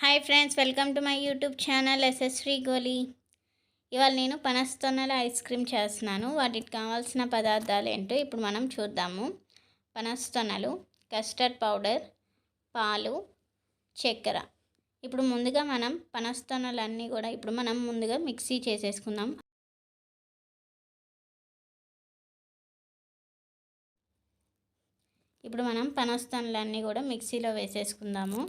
Hi friends welcome to my YouTube channel SSV Goli. ఇవాళ నేను పనస్తొన్నల ice cream చేస్తున్నాను. వాటికి కావాల్సిన పదార్థాలు ఏంటో ఇప్పుడు మనం చూద్దాము. పనస్తొన్నలు కస్టర్డ్ పౌడర్ పాలు చక్కెర. ఇప్పుడు ముందుగా మనం పనస్తొన్నలన్నీ కూడా ఇప్పుడు మనం ముందుగా మిక్సీ చేసేసుకుందాం. ఇప్పుడు మనం పనస్తొన్నలన్నీ కూడా మిక్సీలో వేసేసుకుందాము.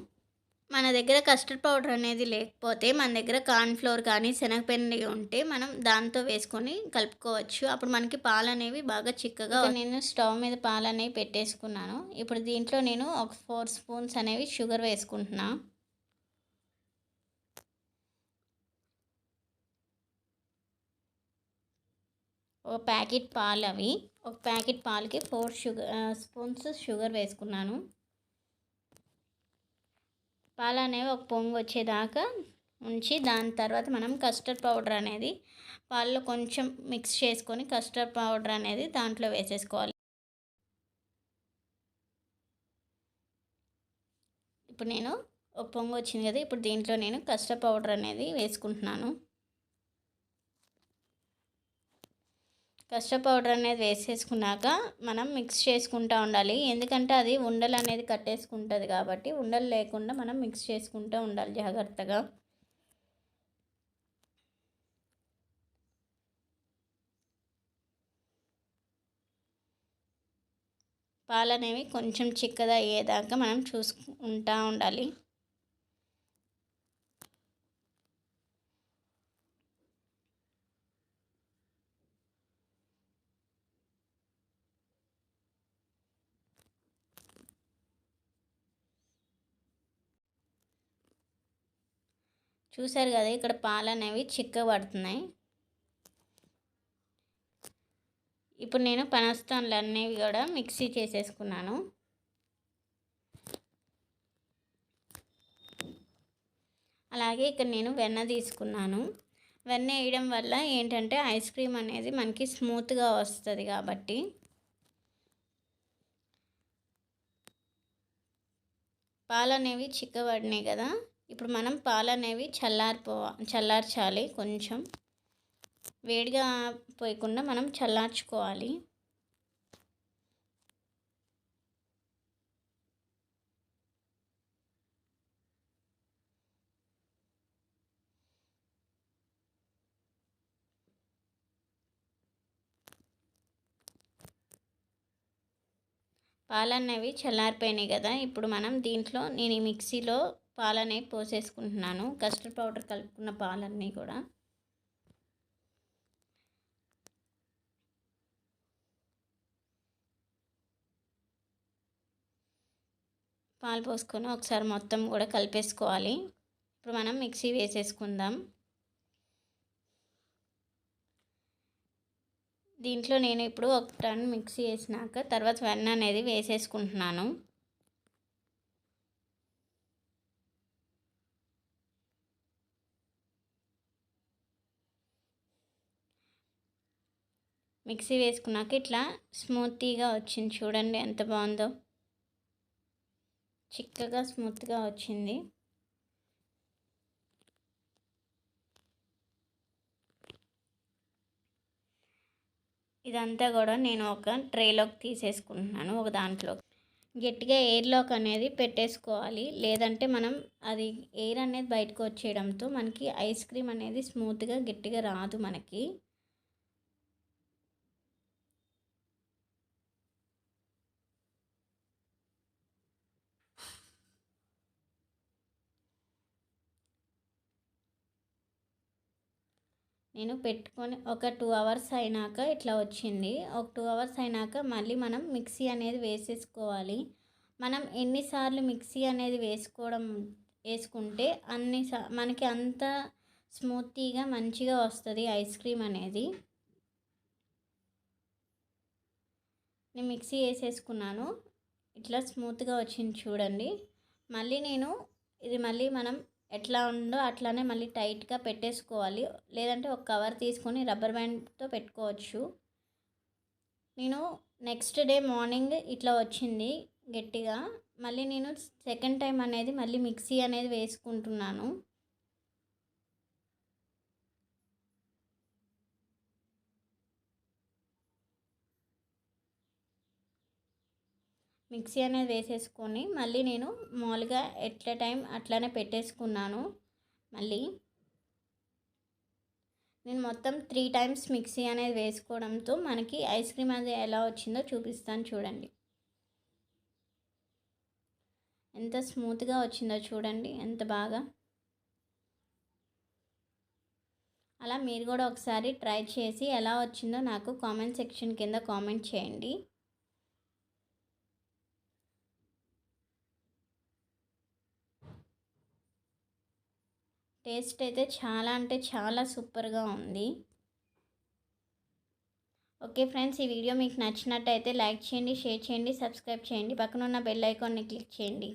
మన దగ్గర కస్టర్డ్ పౌడర్ అనేది లేకపోతే మన దగ్గర కార్న్ఫ్లోర్ కానీ శనగపిండి ఉంటే మనం దాంతో వేసుకొని కలుపుకోవచ్చు. అప్పుడు మనకి పాలు అనేవి బాగా చిక్కగా నేను స్టవ్ మీద పాలు అనేవి పెట్టేసుకున్నాను. ఇప్పుడు దీంట్లో నేను ఒక ఫోర్ స్పూన్స్ అనేవి షుగర్ వేసుకుంటున్నా. ఒక ప్యాకెట్ పాలు అవి ఒక ప్యాకెట్ పాలకి ఫోర్ షుగర్ స్పూన్స్ షుగర్ వేసుకున్నాను. పాలు అనేవి ఒక పొంగు వచ్చేదాకా ఉంచి దాని తర్వాత మనం కస్టర్డ్ పౌడర్ అనేది పాలలో కొంచెం మిక్స్ చేసుకొని కస్టర్డ్ పౌడర్ అనేది దాంట్లో వేసేసుకోవాలి. ఇప్పుడు నేను ఒక పొంగు వచ్చింది కదా ఇప్పుడు దీంట్లో నేను కస్టర్డ్ పౌడర్ అనేది వేసుకుంటున్నాను. కస్టర్డ్ పౌడర్ అనేది వేసేసుకున్నాక మనం మిక్స్ చేసుకుంటూ ఉండాలి. ఎందుకంటే అది ఉండలు అనేది కట్టేసుకుంటుంది కాబట్టి ఉండలు లేకుండా మనం మిక్స్ చేసుకుంటూ ఉండాలి జాగ్రత్తగా. పాలనేవి కొంచెం చిక్కదయ్యేదాకా మనం చూసుకుంటూ ఉండాలి. చూసారు కదా ఇక్కడ పాలు అనేవి చిక్కబడుతున్నాయి. ఇప్పుడు నేను పనస్తాన్లు అనేవి కూడా మిక్సీ చేసేసుకున్నాను. అలాగే ఇక్కడ నేను వెన్న తీసుకున్నాను. వెన్న వేయడం వల్ల ఏంటంటే ఐస్ క్రీమ్ అనేది మనకి స్మూత్గా వస్తుంది కాబట్టి. పాలు అనేవి చిక్కబడినాయి కదా. ఇప్పుడు మనం పాలు అనేవి చల్లారిపో చల్లార్చాలి కొంచెం. వేడిగా పోయకుండా మనం చల్లార్చుకోవాలి. పాలు అనేవి చల్లారిపోయినాయి కదా ఇప్పుడు మనం దీంట్లో నేను ఈ మిక్సీలో పాలనే పోసేసుకుంటున్నాను. కస్టర్డ్ పౌడర్ కలుపుకున్న పాలన్నీ కూడా. పాలు పోసుకొని ఒకసారి మొత్తం కూడా కలిపేసుకోవాలి. ఇప్పుడు మనం మిక్సీ వేసేసుకుందాం. దీంట్లో నేను ఇప్పుడు ఒక టన్ మిక్సీ వేసినాక తర్వాత వెన్న అనేది వేసేసుకుంటున్నాను. మిక్సీ వేసుకున్నాక ఇట్లా స్మూతీగా వచ్చింది చూడండి ఎంత బాగుందో. చిక్కగా స్మూత్గా వచ్చింది. ఇదంతా కూడా నేను ఒక ట్రేలోకి తీసేసుకుంటున్నాను ఒక దాంట్లో గట్టిగా ఎయిర్లోకి అనేది పెట్టేసుకోవాలి. లేదంటే మనం అది ఎయిర్ అనేది బయటకు వచ్చేయడంతో మనకి ఐస్ క్రీమ్ అనేది స్మూత్గా గట్టిగా రాదు మనకి. నేను పెట్టుకొని ఒక టూ అవర్స్ అయినాక ఇట్లా వచ్చింది. ఒక టూ అవర్స్ అయినాక మళ్ళీ మనం మిక్సీ అనేది వేసేసుకోవాలి. మనం ఎన్నిసార్లు మిక్సీ అనేది వేసుకోవడం వేసుకుంటే అన్ని మనకి అంత స్మూతీగా మంచిగా వస్తుంది ఐస్ క్రీమ్ అనేది. నేను మిక్సీ వేసేసుకున్నాను. ఇట్లా స్మూత్గా వచ్చింది చూడండి. మళ్ళీ నేను ఇది మళ్ళీ మనం ఎట్లా ఉందో అట్లానే మళ్ళీ టైట్గా పెట్టేసుకోవాలి. లేదంటే ఒక కవర్ తీసుకొని రబ్బర్ బ్యాండ్తో పెట్టుకోవచ్చు. నేను నెక్స్ట్ డే మార్నింగ్ ఇట్లా వచ్చింది గట్టిగా. మళ్ళీ నేను సెకండ్ టైం అనేది మళ్ళీ మిక్సీ అనేది వేసుకుంటున్నాను. మిక్సీ అనేది వేసేసుకొని మళ్ళీ నేను మామూలుగా ఎట్ల టైం అట్లానే పెట్టేసుకున్నాను మళ్ళీ. నేను మొత్తం త్రీ టైమ్స్ మిక్సీ అనేది వేసుకోవడంతో మనకి ఐస్ క్రీమ్ అనేది ఎలా వచ్చిందో చూపిస్తాను చూడండి. ఎంత స్మూత్గా వచ్చిందో చూడండి ఎంత బాగా. అలా మీరు కూడా ఒకసారి ట్రై చేసి ఎలా వచ్చిందో నాకు కామెంట్ సెక్షన్ కింద కామెంట్ చేయండి. టేస్ట్ అయితే చాలా అంటే చాలా సూపర్గా ఉంది. ఓకే ఫ్రెండ్స్ ఈ వీడియో మీకు నచ్చినట్టయితే లైక్ చేయండి షేర్ చేయండి సబ్స్క్రైబ్ చేయండి. పక్కన ఉన్న బెల్ ఐకాన్ని క్లిక్ చేయండి.